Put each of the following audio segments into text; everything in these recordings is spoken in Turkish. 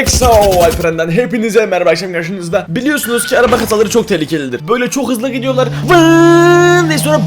Exo Alperen'den hepinize merhaba akşam karşınızda. Biliyorsunuz ki araba kazaları çok tehlikelidir. Böyle çok hızlı gidiyorlar. Vın diye sonra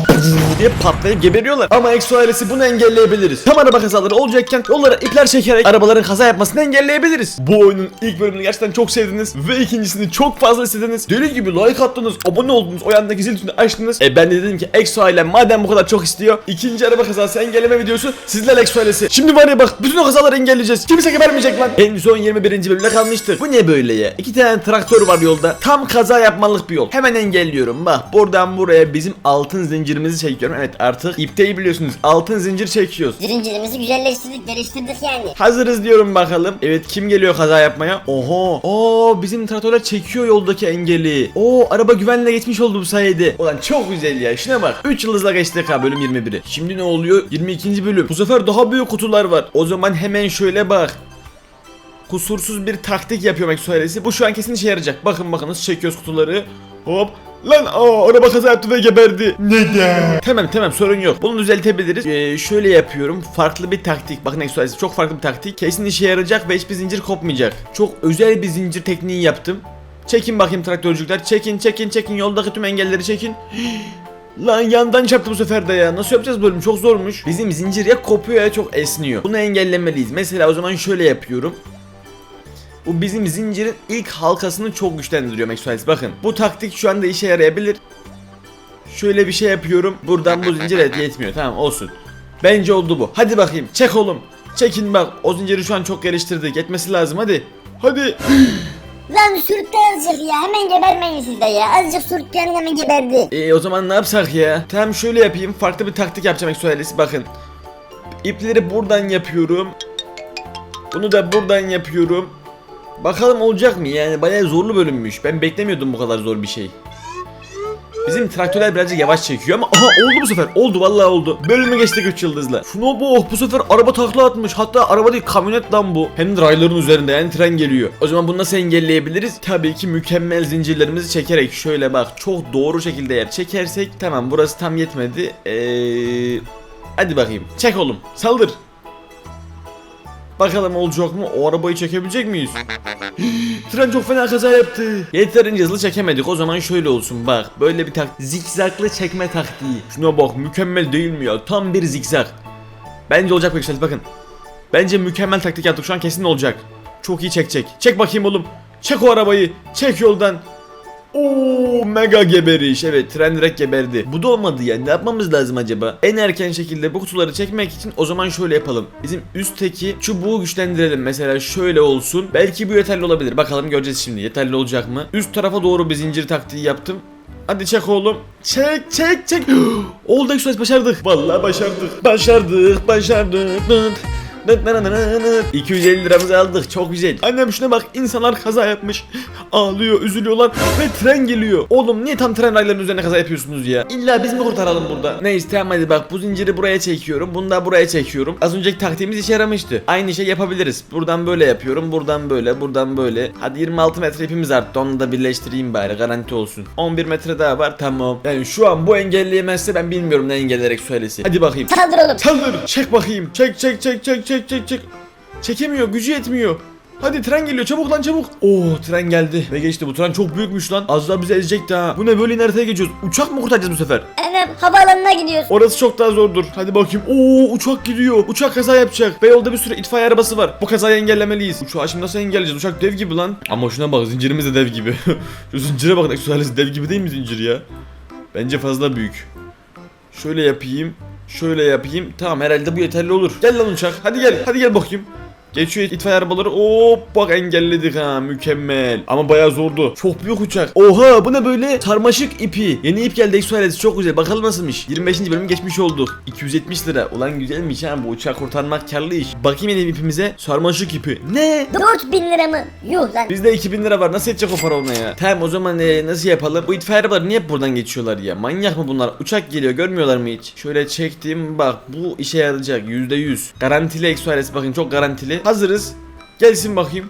diye patlayıp geberiyorlar. Ama Exo ailesi bunu engelleyebiliriz. Tam araba kazaları olacakken yollara ipler çekerek arabaların kaza yapmasını engelleyebiliriz. Bu oyunun ilk bölümünü gerçekten çok sevdiniz ve ikincisini çok fazla istediniz. Deli gibi like attınız, abone oldunuz, o yandaki zil tuşunu açtınız. E ben de dedim ki Exo ailem madem bu kadar çok istiyor. ikinci araba kazası engelleme videosu sizler Exo ailesi. Şimdi var ya bak bütün o kazaları engelleyeceğiz. Kimse gebermeyecek lan. En son 21. bölümde kalmıştık. Bu ne böyle ya? İki tane traktör var yolda. Tam kaza yapmalık bir yol. Hemen engelliyorum. Bak buradan buraya bizim altın zincirimizi çekiyorum. Evet artık ipteyi biliyorsunuz. Altın zincir çekiyoruz. Zincirimizi güzelleştirdik, geliştirdik yani. Hazırız diyorum bakalım. Evet kim geliyor kaza yapmaya? Oho. Oo bizim traktörler çekiyor yoldaki engeli. Oo araba güvenle geçmiş oldu bu sayede. Ulan çok güzel ya. Şuna bak. 3 yıldızla geçtik ha bölüm 21'i. Şimdi ne oluyor? 22. bölüm. Bu sefer daha büyük kutular var. O zaman hemen şöyle bak. Kusursuz bir taktik yapıyor Max ailesi. Bu şu an kesin işe yarayacak. Bakın bakın nasıl çekiyoruz kutuları. Hop. Lan aa araba kaza yaptı ve geberdi. Neden? Tamam tamam sorun yok. Bunu düzeltebiliriz. Ee, şöyle yapıyorum. Farklı bir taktik. Bakın ailesi çok farklı bir taktik. Kesin işe yarayacak ve hiçbir zincir kopmayacak. Çok özel bir zincir tekniği yaptım. Çekin bakayım traktörcükler. Çekin çekin çekin. Yoldaki tüm engelleri çekin. Lan yandan çarptı bu sefer de ya. Nasıl yapacağız bölüm? Çok zormuş. Bizim zincir ya kopuyor ya çok esniyor. Bunu engellemeliyiz. Mesela o zaman şöyle yapıyorum. Bu bizim zincirin ilk halkasını çok güçlendiriyor McSwiles. Bakın bu taktik şu anda işe yarayabilir. Şöyle bir şey yapıyorum. Buradan bu zincir evet yetmiyor. Tamam olsun. Bence oldu bu. Hadi bakayım. Çek oğlum. Çekin bak. O zinciri şu an çok geliştirdik. Yetmesi lazım hadi. Hadi. Lan sürükle azıcık ya, hemen gebermeyin siz de ya. Azıcık sürükleyin hemen geberdi. Ee, o zaman ne yapsak ya? Tamam şöyle yapayım. Farklı bir taktik yapacağım Exoalesi. Bakın. İpleri buradan yapıyorum. Bunu da buradan yapıyorum. Bakalım olacak mı? Yani bayağı zorlu bölünmüş. Ben beklemiyordum bu kadar zor bir şey. Bizim traktörler birazcık yavaş çekiyor ama aha oldu bu sefer. Oldu vallahi oldu. Bölümü geçtik 3 yıldızla. Şuna bak bu sefer araba takla atmış. Hatta araba değil kamyonet lan bu. Hem de rayların üzerinde yani tren geliyor. O zaman bunu nasıl engelleyebiliriz? Tabii ki mükemmel zincirlerimizi çekerek. Şöyle bak çok doğru şekilde yer çekersek. Tamam burası tam yetmedi. Eee... Hadi bakayım. Çek oğlum. Saldır. Bakalım olacak mı? O arabayı çekebilecek miyiz? Tren çok fena kaza yaptı. Yeterince hızlı çekemedik. O zaman şöyle olsun bak. Böyle bir tak zikzaklı çekme taktiği. Şuna bak mükemmel değil mi ya? Tam bir zikzak. Bence olacak Pekşel bakın. Bence mükemmel taktik yaptık. Şu an kesin olacak. Çok iyi çekecek. Çek bakayım oğlum. Çek o arabayı. Çek yoldan. Oo mega geberiş. Evet tren direkt geberdi. Bu da olmadı ya. Ne yapmamız lazım acaba? En erken şekilde bu kutuları çekmek için o zaman şöyle yapalım. Bizim üstteki çubuğu güçlendirelim. Mesela şöyle olsun. Belki bu yeterli olabilir. Bakalım göreceğiz şimdi. Yeterli olacak mı? Üst tarafa doğru bir zincir taktiği yaptım. Hadi çek oğlum. Çek çek çek. Oldu Express başardık. Vallahi başardık. Başardık başardık. 250 liramızı aldık çok güzel. Annem şuna bak insanlar kaza yapmış. Ağlıyor üzülüyorlar ve tren geliyor. Oğlum niye tam tren raylarının üzerine kaza yapıyorsunuz ya? İlla biz mi kurtaralım burada? Neyse tamam hadi bak bu zinciri buraya çekiyorum. Bunu da buraya çekiyorum. Az önceki taktiğimiz işe yaramıştı. Aynı şey yapabiliriz. Buradan böyle yapıyorum. Buradan böyle. Buradan böyle. Hadi 26 metre ipimiz arttı. Onu da birleştireyim bari garanti olsun. 11 metre daha var tamam. Yani şu an bu engelleyemezse ben bilmiyorum ne engelleyerek söylesin. Hadi bakayım. Saldır oğlum. Saldır. Çek bakayım. Çek çek çek çek çek çek çek. Çekemiyor. Gücü yetmiyor. Hadi tren geliyor çabuk lan çabuk. Oo tren geldi ve geçti bu tren çok büyükmüş lan. Az daha bizi ezecekti ha. Bu ne böyle inerteye geçiyoruz. Uçak mı kurtaracağız bu sefer? Evet, havaalanına gidiyoruz. Orası çok daha zordur. Hadi bakayım. Oo uçak gidiyor. Uçak kaza yapacak. Ve yolda bir sürü itfaiye arabası var. Bu kazayı engellemeliyiz. Uçağı şimdi nasıl engelleyeceğiz? Uçak dev gibi lan. Ama şuna bak zincirimiz de dev gibi. Şu zincire bak. Eksualesi dev gibi değil mi zincir ya? Bence fazla büyük. Şöyle yapayım. Şöyle yapayım. Tamam herhalde bu yeterli olur. Gel lan uçak. Hadi gel. Hadi gel bakayım. Geçiyor itfaiye arabaları. Hop bak engelledik ha mükemmel. Ama bayağı zordu. Çok büyük uçak. Oha bu ne böyle? Sarmaşık ipi. Yeni ip geldi Exoalesi çok güzel. Bakalım nasılmış. 25. bölüm geçmiş olduk. 270 lira. Ulan güzelmiş ha bu uçağı kurtarmak karlı iş. Bakayım yeni ipimize. Sarmaşık ipi. Ne? 4000 lira mı? Yuh lan. Bizde 2000 lira var. Nasıl edecek o para ona ya? Tamam o zaman e, nasıl yapalım? Bu itfaiye arabaları niye buradan geçiyorlar ya? Manyak mı bunlar? Uçak geliyor görmüyorlar mı hiç? Şöyle çektim bak bu işe yarayacak %100. Garantili Exoalesi bakın çok garantili. Hazırız. Gelsin bakayım.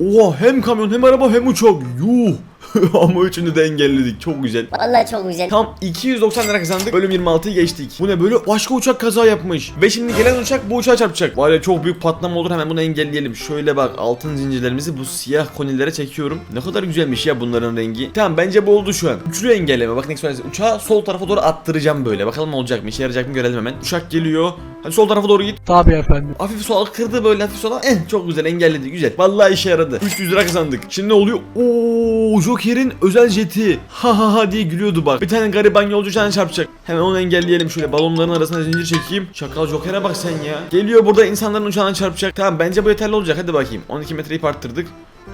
Oha hem kamyon hem araba hem uçak. Yuh. Ama üçünü de engelledik. Çok güzel. Vallahi çok güzel. Tam 290 lira kazandık. Bölüm 26'yı geçtik. Bu ne böyle? Başka uçak kaza yapmış. Ve şimdi gelen uçak bu uçağa çarpacak. Var ya çok büyük patlama olur. Hemen bunu engelleyelim. Şöyle bak altın zincirlerimizi bu siyah konilere çekiyorum. Ne kadar güzelmiş ya bunların rengi. Tamam bence bu oldu şu an. Üçlü engelleme. Bak ne söyleyeyim. Uçağı sol tarafa doğru attıracağım böyle. Bakalım olacak mı? İşe yarayacak mı görelim hemen. Uçak geliyor. Hadi sol tarafa doğru git. Tabii efendim. Hafif sola kırdı böyle hafif sola. Eh çok güzel engelledi güzel. Vallahi işe yaradı. 300 lira kazandık. Şimdi ne oluyor? Oo Joker'in özel jeti. Ha ha ha diye gülüyordu bak. Bir tane gariban yolcu sana çarpacak. Hemen onu engelleyelim şöyle balonların arasına zincir çekeyim. Şakal Joker'e bak sen ya. Geliyor burada insanların uçağına çarpacak. Tamam bence bu yeterli olacak hadi bakayım. 12 metreyi arttırdık.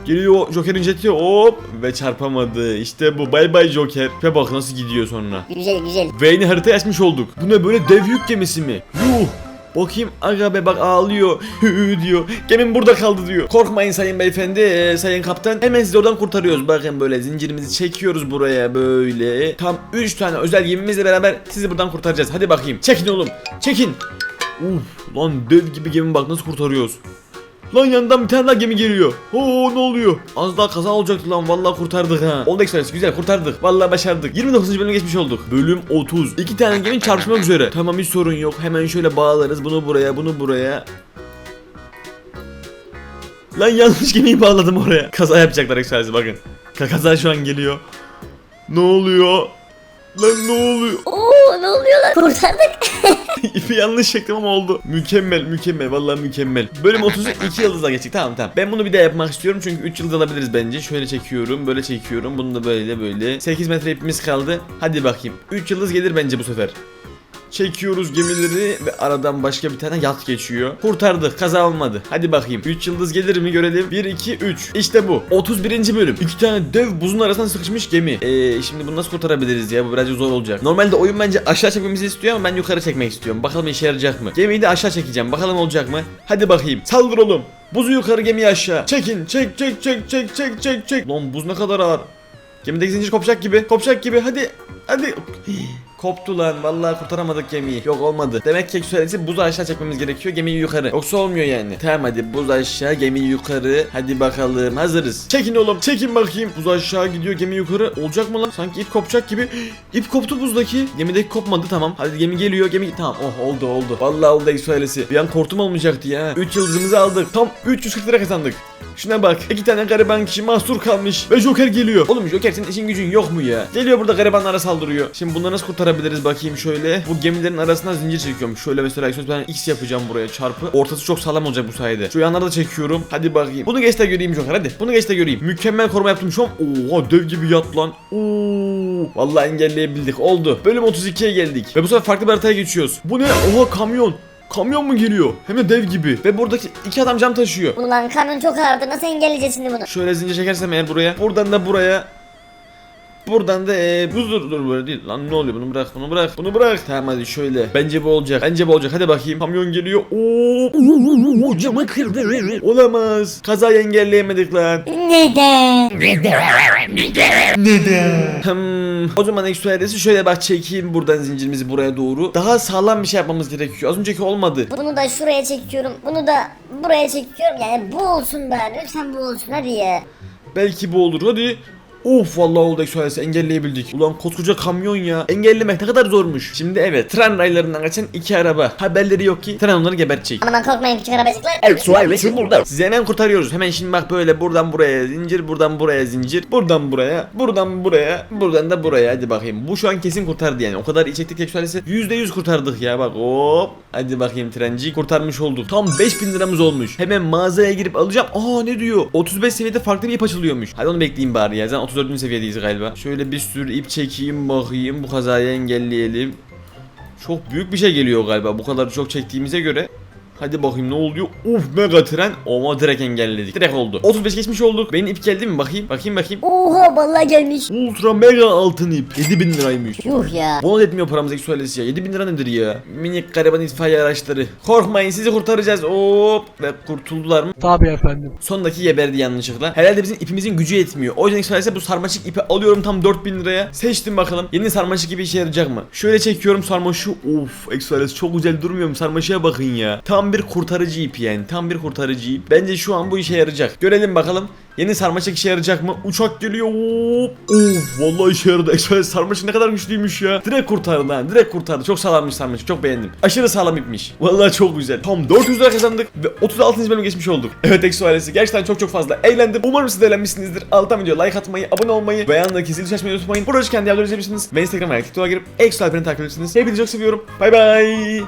Geliyor Joker'in jeti hop ve çarpamadı. İşte bu bay bay Joker. Ve bak nasıl gidiyor sonra. Güzel güzel. Ve yeni harita açmış olduk. Bu ne böyle dev yük gemisi mi? Yuh. Bakayım aga be bak ağlıyor. Hü diyor. Gemim burada kaldı diyor. Korkmayın sayın beyefendi ee, sayın kaptan. Hemen sizi oradan kurtarıyoruz. Bakın böyle zincirimizi çekiyoruz buraya böyle. Tam 3 tane özel gemimizle beraber sizi buradan kurtaracağız. Hadi bakayım. Çekin oğlum. Çekin. Uf lan dev gibi gemi bak nasıl kurtarıyoruz Lan yandan bir tane daha gemi geliyor. Oo ne oluyor? Az daha kaza olacaktı lan. Vallahi kurtardık ha. Oldu Express güzel kurtardık. Vallahi başardık. 29. bölüme geçmiş olduk. Bölüm 30. İki tane gemi çarpışmak üzere. Tamam hiç sorun yok. Hemen şöyle bağlarız. Bunu buraya, bunu buraya. Lan yanlış gemiyi bağladım oraya. Kaza yapacaklar Express bakın. Ka- Kaza şu an geliyor. Ne oluyor? Lan ne oluyor? Oo ne oluyor lan? Kurtardık. İpi yanlış çektim ama oldu. Mükemmel mükemmel vallahi mükemmel. Bölüm 30'u 2 yıldızla geçtik tamam tamam. Ben bunu bir daha yapmak istiyorum çünkü 3 yıldız alabiliriz bence. Şöyle çekiyorum böyle çekiyorum. Bunu da böyle böyle. 8 metre ipimiz kaldı. Hadi bakayım. 3 yıldız gelir bence bu sefer. Çekiyoruz gemileri ve aradan başka bir tane yat geçiyor. Kurtardık kaza olmadı. Hadi bakayım 3 yıldız gelir mi görelim. 1 2 3. İşte bu. 31. bölüm. 2 tane dev buzun arasına sıkışmış gemi. Eee şimdi bunu nasıl kurtarabiliriz ya? Bu birazcık zor olacak. Normalde oyun bence aşağı çekmemizi istiyor ama ben yukarı çekmek istiyorum. Bakalım işe yarayacak mı? Gemiyi de aşağı çekeceğim. Bakalım olacak mı? Hadi bakayım. Saldır oğlum. Buzu yukarı gemiyi aşağı. Çekin. Çek çek çek çek çek çek çek. Lan buz ne kadar ağır. Gemideki zincir kopacak gibi. Kopacak gibi. Hadi. Hadi. Koptu lan. Vallahi kurtaramadık gemiyi. Yok olmadı. Demek ki söylesi buzu aşağı çekmemiz gerekiyor. Gemiyi yukarı. Yoksa olmuyor yani. Tamam hadi buz aşağı gemi yukarı. Hadi bakalım. Hazırız. Çekin oğlum. Çekin bakayım. Buz aşağı gidiyor gemi yukarı. Olacak mı lan? Sanki ip kopacak gibi. İp koptu buzdaki. Gemideki kopmadı tamam. Hadi gemi geliyor. Gemi tamam. Oh oldu oldu. Vallahi oldu söylesi. Bir an korktum olmayacaktı ya. 3 yıldızımızı aldık. Tam 340 lira kazandık. Şuna bak. iki tane gariban kişi mahsur kalmış. Ve Joker geliyor. Oğlum Joker senin işin gücün yok mu ya? Geliyor burada garibanlara saldırıyor. Şimdi bunları nasıl kurtarabiliriz bakayım şöyle. Bu gemilerin arasına zincir çekiyorum. Şöyle mesela ben X yapacağım buraya çarpı. Ortası çok sağlam olacak bu sayede. Şu yanları da çekiyorum. Hadi bakayım. Bunu geç de göreyim Joker hadi. Bunu geç de göreyim. Mükemmel koruma yaptım şu an. Oha dev gibi yat lan. Oo. Vallahi engelleyebildik. Oldu. Bölüm 32'ye geldik. Ve bu sefer farklı bir haritaya geçiyoruz. Bu ne? Oha kamyon. Kamyon mu geliyor? Hem de dev gibi. Ve buradaki iki adam cam taşıyor. Ulan kamyon çok ağırdı. Nasıl engelleyeceğiz şimdi bunu? Şöyle zincir çekersem eğer buraya. Buradan da buraya. Buradan da ee, bu dur dur böyle değil. Lan ne oluyor? Bunu bırak bunu bırak bunu bırak. Tamam hadi şöyle. Bence bu olacak bence bu olacak. Hadi bakayım. Kamyon geliyor. Oo camı kırdı. Olamaz. Kazayı engelleyemedik lan. Neden? Hmm, o zaman eksualesi şöyle bak çekeyim buradan zincirimizi buraya doğru. Daha sağlam bir şey yapmamız gerekiyor. Az önceki olmadı. Bunu da şuraya çekiyorum. Bunu da buraya çekiyorum. Yani bu olsun bari. Lütfen bu olsun. Hadi ya. belki bu olur. Hadi Of vallahi oldu eksualesi engelleyebildik. Ulan koskoca kamyon ya. Engellemek ne kadar zormuş. Şimdi evet tren raylarından geçen iki araba. Haberleri yok ki tren onları gebertecek. Aman korkmayın küçük arabacıklar. Sizi hemen kurtarıyoruz. Hemen şimdi bak böyle buradan buraya zincir, buradan buraya zincir, buradan buraya, buradan buraya, buradan da buraya. Hadi bakayım. Bu şu an kesin kurtardı yani. O kadar iyi çektik tekstüelesi. %100 kurtardık ya bak. Hop. Hadi bakayım trenci kurtarmış olduk. Tam 5000 liramız olmuş. Hemen mağazaya girip alacağım. Aa ne diyor? 35 seviyede farklı bir ip açılıyormuş. Hadi onu bekleyeyim bari ya. Zaten 34. seviyedeyiz galiba. Şöyle bir sürü ip çekeyim bakayım. Bu kazayı engelleyelim. Çok büyük bir şey geliyor galiba. Bu kadar çok çektiğimize göre. Hadi bakayım ne oluyor? Uf mega tren. Ama direkt engelledik. Direkt oldu. 35 geçmiş olduk. Benim ip geldi mi? Bakayım. Bakayım bakayım. Oha vallahi gelmiş. Ultra mega altın ip. 7000 liraymış. Yuh ya. Bana da etmiyor paramızdaki söylesi ya. 7000 lira nedir ya? Minik gariban itfaiye araçları. Korkmayın sizi kurtaracağız. Hop. Ve kurtuldular mı? Tabii efendim. Sondaki geberdi yanlışlıkla. Herhalde bizim ipimizin gücü yetmiyor. O yüzden söylese bu sarmaşık ipi alıyorum tam 4000 liraya. Seçtim bakalım. Yeni sarmaşık gibi işe yarayacak mı? Şöyle çekiyorum sarmaşığı. Of Express çok güzel durmuyor mu? Sarmaşığa bakın ya. Tam Tam bir kurtarıcı ip yani. Tam bir kurtarıcı ip. Bence şu an bu işe yarayacak. Görelim bakalım. Yeni sarmaşık işe yarayacak mı? Uçak geliyor. Of vallahi işe yaradı. Express sarmaşık ne kadar güçlüymüş ya. Direkt kurtardı ha. Direkt kurtardı. Çok sağlammış sarmaşık. Çok beğendim. Aşırı sağlam ipmiş. Vallahi çok güzel. Tam 400 lira kazandık ve 36. bölüm geçmiş olduk. Evet Exo ailesi gerçekten çok çok fazla eğlendim. Umarım siz de eğlenmişsinizdir. Alttan video like atmayı, abone olmayı ve yanındaki zil açmayı unutmayın. Burada kendi yerlerinizi izleyebilirsiniz. Ve Instagram ve TikTok'a girip Exo Alper'i takip edebilirsiniz. Hepinizi çok seviyorum. Bay bay.